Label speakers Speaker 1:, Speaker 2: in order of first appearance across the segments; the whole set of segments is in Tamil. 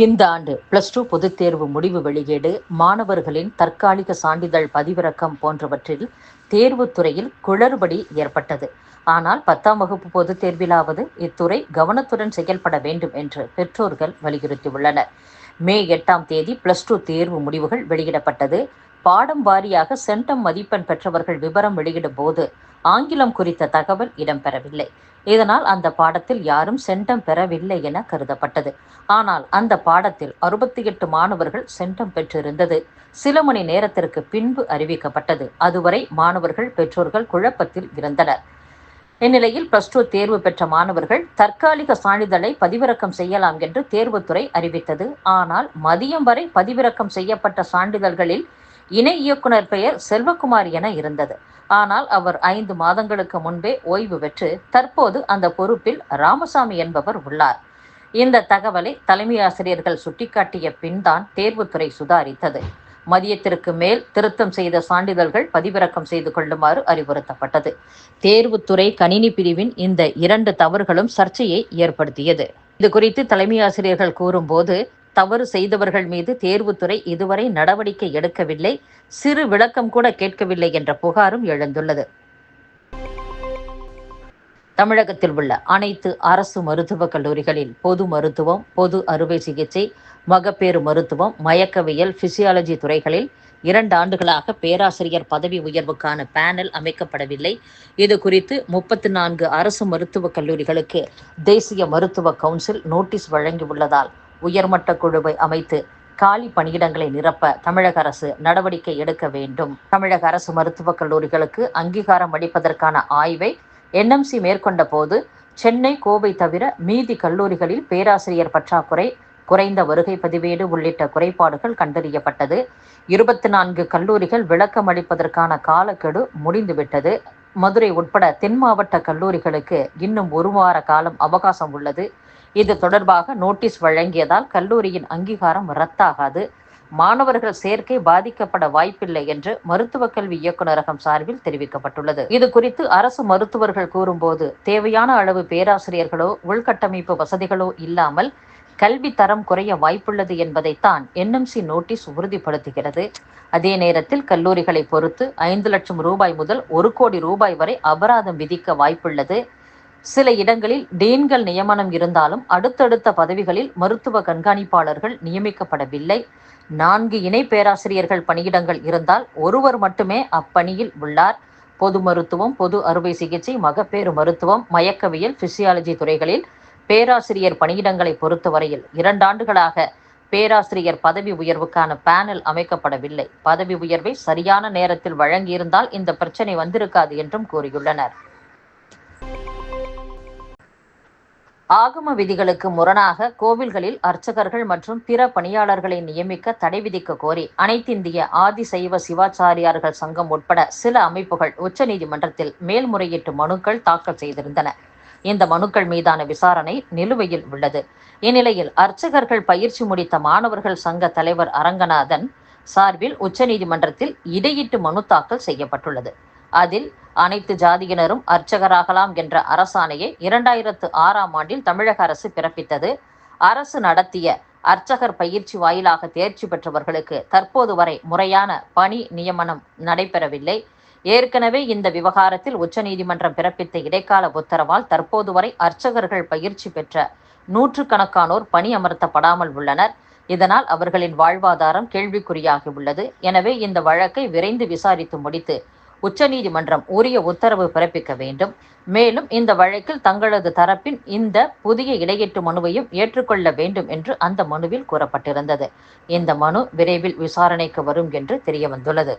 Speaker 1: இந்த ஆண்டு பிளஸ் டூ பொதுத் தேர்வு முடிவு வெளியீடு மாணவர்களின் தற்காலிக சான்றிதழ் பதிவிறக்கம் போன்றவற்றில் தேர்வு துறையில் குளறுபடி ஏற்பட்டது ஆனால் பத்தாம் வகுப்பு பொதுத் தேர்விலாவது இத்துறை கவனத்துடன் செயல்பட வேண்டும் என்று பெற்றோர்கள் வலியுறுத்தியுள்ளனர் மே எட்டாம் தேதி பிளஸ் டூ தேர்வு முடிவுகள் வெளியிடப்பட்டது பாடம் வாரியாக சென்டம் மதிப்பெண் பெற்றவர்கள் விவரம் வெளியிடும் போது ஆங்கிலம் குறித்த தகவல் இடம்பெறவில்லை இதனால் அந்த பாடத்தில் யாரும் சென்டம் பெறவில்லை என கருதப்பட்டது ஆனால் அந்த பாடத்தில் அறுபத்தி எட்டு மாணவர்கள் சென்டம் பெற்றிருந்தது சில மணி நேரத்திற்கு பின்பு அறிவிக்கப்பட்டது அதுவரை மாணவர்கள் பெற்றோர்கள் குழப்பத்தில் இருந்தனர் இந்நிலையில் பிளஸ் டூ தேர்வு பெற்ற மாணவர்கள் தற்காலிக சான்றிதழை பதிவிறக்கம் செய்யலாம் என்று தேர்வுத்துறை அறிவித்தது ஆனால் மதியம் வரை பதிவிறக்கம் செய்யப்பட்ட சான்றிதழ்களில் இணை இயக்குனர் பெயர் செல்வகுமார் என இருந்தது ஆனால் அவர் ஐந்து மாதங்களுக்கு முன்பே ஓய்வு பெற்று தற்போது அந்த பொறுப்பில் ராமசாமி என்பவர் உள்ளார் இந்த தகவலை தலைமை ஆசிரியர்கள் சுட்டிக்காட்டிய பின்தான் தேர்வுத்துறை சுதாரித்தது மதியத்திற்கு மேல் திருத்தம் செய்த சான்றிதழ்கள் பதிவிறக்கம் செய்து கொள்ளுமாறு அறிவுறுத்தப்பட்டது தேர்வுத்துறை கணினி பிரிவின் இந்த இரண்டு தவறுகளும் சர்ச்சையை ஏற்படுத்தியது இது குறித்து தலைமை ஆசிரியர்கள் கூறும்போது தவறு செய்தவர்கள் மீது தேர்வுத்துறை இதுவரை நடவடிக்கை எடுக்கவில்லை சிறு விளக்கம் கூட கேட்கவில்லை என்ற புகாரும் எழுந்துள்ளது தமிழகத்தில் உள்ள அனைத்து அரசு மருத்துவக் கல்லூரிகளில் பொது மருத்துவம் பொது அறுவை சிகிச்சை மகப்பேறு மருத்துவம் மயக்கவியல் பிசியாலஜி துறைகளில் இரண்டு ஆண்டுகளாக பேராசிரியர் பதவி உயர்வுக்கான பேனல் அமைக்கப்படவில்லை இது குறித்து முப்பத்தி நான்கு அரசு மருத்துவக் கல்லூரிகளுக்கு தேசிய மருத்துவ கவுன்சில் நோட்டீஸ் வழங்கியுள்ளதால் உயர்மட்ட குழுவை அமைத்து காலி பணியிடங்களை நிரப்ப தமிழக அரசு நடவடிக்கை எடுக்க வேண்டும் தமிழக அரசு மருத்துவக் கல்லூரிகளுக்கு அங்கீகாரம் அளிப்பதற்கான ஆய்வை என்எம்சி மேற்கொண்ட போது சென்னை கோவை தவிர மீதி கல்லூரிகளில் பேராசிரியர் பற்றாக்குறை குறைந்த வருகை பதிவேடு உள்ளிட்ட குறைபாடுகள் கண்டறியப்பட்டது இருபத்தி நான்கு கல்லூரிகள் விளக்கம் அளிப்பதற்கான காலக்கெடு முடிந்துவிட்டது மதுரை உட்பட தென் மாவட்ட கல்லூரிகளுக்கு இன்னும் ஒரு வார காலம் அவகாசம் உள்ளது இது தொடர்பாக நோட்டீஸ் வழங்கியதால் கல்லூரியின் அங்கீகாரம் ரத்தாகாது மாணவர்கள் சேர்க்கை பாதிக்கப்பட வாய்ப்பில்லை என்று மருத்துவ கல்வி இயக்குநரகம் சார்பில் தெரிவிக்கப்பட்டுள்ளது இது குறித்து அரசு மருத்துவர்கள் கூறும்போது தேவையான அளவு பேராசிரியர்களோ உள்கட்டமைப்பு வசதிகளோ இல்லாமல் கல்வி தரம் குறைய வாய்ப்புள்ளது என்பதைத்தான் என்எம்சி நோட்டீஸ் உறுதிப்படுத்துகிறது அதே நேரத்தில் கல்லூரிகளை பொறுத்து ஐந்து லட்சம் ரூபாய் முதல் ஒரு கோடி ரூபாய் வரை அபராதம் விதிக்க வாய்ப்புள்ளது சில இடங்களில் டீன்கள் நியமனம் இருந்தாலும் அடுத்தடுத்த பதவிகளில் மருத்துவ கண்காணிப்பாளர்கள் நியமிக்கப்படவில்லை நான்கு இணை பேராசிரியர்கள் பணியிடங்கள் இருந்தால் ஒருவர் மட்டுமே அப்பணியில் உள்ளார் பொது மருத்துவம் பொது அறுவை சிகிச்சை மகப்பேறு மருத்துவம் மயக்கவியல் பிசியாலஜி துறைகளில் பேராசிரியர் பணியிடங்களை பொறுத்தவரையில் இரண்டாண்டுகளாக பேராசிரியர் பதவி உயர்வுக்கான பேனல் அமைக்கப்படவில்லை பதவி உயர்வை சரியான நேரத்தில் வழங்கியிருந்தால் இந்த பிரச்சனை வந்திருக்காது என்றும் கூறியுள்ளனர் ஆகம விதிகளுக்கு முரணாக கோவில்களில் அர்ச்சகர்கள் மற்றும் பிற பணியாளர்களை நியமிக்க தடை விதிக்க கோரி அனைத்திந்திய ஆதிசைவ சிவாச்சாரியார்கள் சங்கம் உட்பட சில அமைப்புகள் உச்சநீதிமன்றத்தில் மேல்முறையீட்டு மனுக்கள் தாக்கல் செய்திருந்தன இந்த மனுக்கள் மீதான விசாரணை நிலுவையில் உள்ளது இந்நிலையில் அர்ச்சகர்கள் பயிற்சி முடித்த மாணவர்கள் சங்க தலைவர் அரங்கநாதன் சார்பில் உச்சநீதிமன்றத்தில் இடையீட்டு மனு தாக்கல் செய்யப்பட்டுள்ளது அதில் அனைத்து ஜாதியினரும் அர்ச்சகராகலாம் என்ற அரசாணையை இரண்டாயிரத்து ஆறாம் ஆண்டில் தமிழக அரசு பிறப்பித்தது அரசு நடத்திய அர்ச்சகர் பயிற்சி வாயிலாக தேர்ச்சி பெற்றவர்களுக்கு தற்போது வரை முறையான பணி நியமனம் நடைபெறவில்லை ஏற்கனவே இந்த விவகாரத்தில் உச்சநீதிமன்றம் பிறப்பித்த இடைக்கால உத்தரவால் தற்போது வரை அர்ச்சகர்கள் பயிற்சி பெற்ற நூற்றுக்கணக்கானோர் பணி அமர்த்தப்படாமல் உள்ளனர் இதனால் அவர்களின் வாழ்வாதாரம் கேள்விக்குறியாகி உள்ளது எனவே இந்த வழக்கை விரைந்து விசாரித்து முடித்து உச்சநீதிமன்றம் உரிய உத்தரவு பிறப்பிக்க வேண்டும் மேலும் இந்த வழக்கில் தங்களது தரப்பின் இந்த புதிய இடையீட்டு மனுவையும் ஏற்றுக்கொள்ள வேண்டும் என்று அந்த மனுவில் கூறப்பட்டிருந்தது இந்த மனு விரைவில் விசாரணைக்கு வரும் என்று தெரியவந்துள்ளது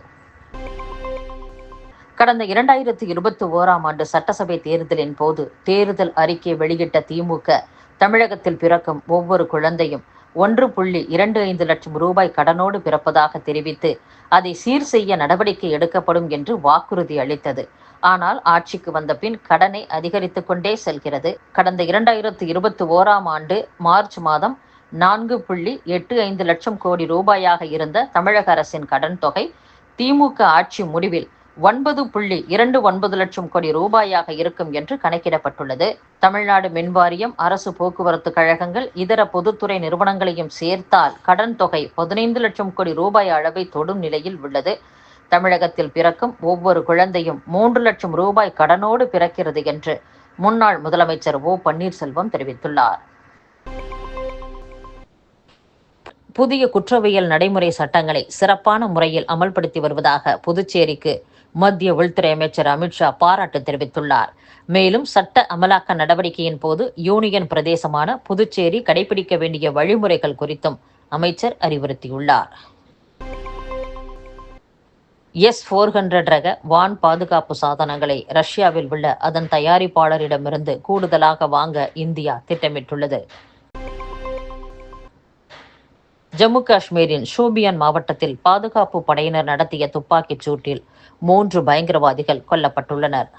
Speaker 1: கடந்த இரண்டாயிரத்தி இருபத்தி ஓராம் ஆண்டு சட்டசபை தேர்தலின் போது தேர்தல் அறிக்கை வெளியிட்ட திமுக தமிழகத்தில் பிறக்கும் ஒவ்வொரு குழந்தையும் ஒன்று புள்ளி இரண்டு ஐந்து லட்சம் ரூபாய் கடனோடு பிறப்பதாக தெரிவித்து அதை சீர் செய்ய நடவடிக்கை எடுக்கப்படும் என்று வாக்குறுதி அளித்தது ஆனால் ஆட்சிக்கு வந்த பின் கடனை அதிகரித்து கொண்டே செல்கிறது கடந்த இரண்டாயிரத்து இருபத்தி ஓராம் ஆண்டு மார்ச் மாதம் நான்கு புள்ளி எட்டு ஐந்து லட்சம் கோடி ரூபாயாக இருந்த தமிழக அரசின் கடன் தொகை திமுக ஆட்சி முடிவில் ஒன்பது புள்ளி இரண்டு ஒன்பது லட்சம் கோடி ரூபாயாக இருக்கும் என்று கணக்கிடப்பட்டுள்ளது தமிழ்நாடு மின்வாரியம் அரசு போக்குவரத்து கழகங்கள் இதர பொதுத்துறை நிறுவனங்களையும் சேர்த்தால் கடன் தொகை பதினைந்து லட்சம் கோடி ரூபாய் அளவை தொடும் நிலையில் உள்ளது தமிழகத்தில் பிறக்கும் ஒவ்வொரு குழந்தையும் மூன்று லட்சம் ரூபாய் கடனோடு பிறக்கிறது என்று முன்னாள் முதலமைச்சர் ஓ பன்னீர்செல்வம் தெரிவித்துள்ளார் புதிய குற்றவியல் நடைமுறை சட்டங்களை சிறப்பான முறையில் அமல்படுத்தி வருவதாக புதுச்சேரிக்கு மத்திய உள்துறை அமைச்சர் அமித்ஷா பாராட்டு தெரிவித்துள்ளார் மேலும் சட்ட அமலாக்க நடவடிக்கையின் போது யூனியன் பிரதேசமான புதுச்சேரி கடைபிடிக்க வேண்டிய வழிமுறைகள் குறித்தும் அமைச்சர் அறிவுறுத்தியுள்ளார் எஸ் ஃபோர் ஹண்ட்ரட் ரக வான் பாதுகாப்பு சாதனங்களை ரஷ்யாவில் உள்ள அதன் தயாரிப்பாளரிடமிருந்து கூடுதலாக வாங்க இந்தியா திட்டமிட்டுள்ளது ஜம்மு காஷ்மீரின் ஷோபியான் மாவட்டத்தில் பாதுகாப்பு படையினர் நடத்திய துப்பாக்கிச் சூட்டில் மூன்று பயங்கரவாதிகள் கொல்லப்பட்டுள்ளனர்